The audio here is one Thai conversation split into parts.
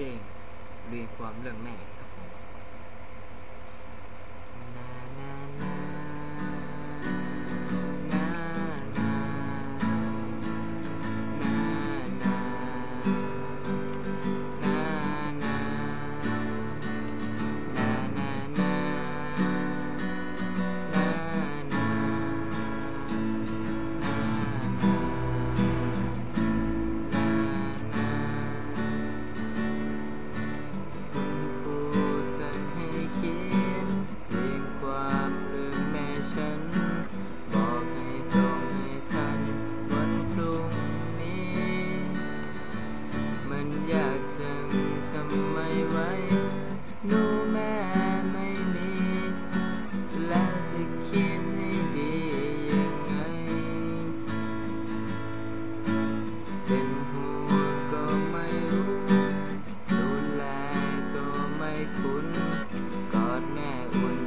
เพลงรีความเรื่องแม่ครับผม คุณกอดแม่อุ่น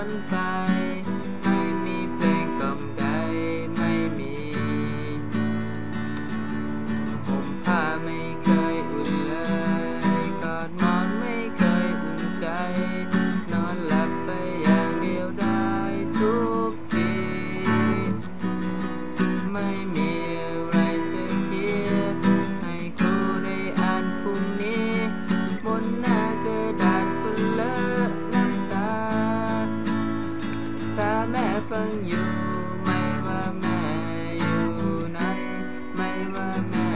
ันไป ไม่มีเพลงกล่อมใดไม่มีผมผ้าไม่เคยอุ่นเลยกอดหมอนไม่เคยอุ่นใจ นอนหลับไปอย่างเดียวได้ทุกที ไม่มี ว่าอยู่ไม่ว่าแม่อยู่ไหนไม่ว่าแม่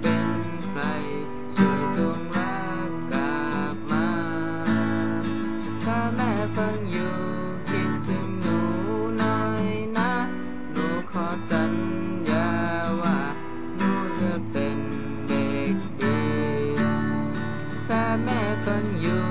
เป็นใครช่วยส่งรักกลับมาถ้าแม่ฟังอยู่คิดถึงหนูน้อยนะหนูขอสัญญาว่าหนูจะเป็นเด็กดีถ้าแม่ฟังอยู่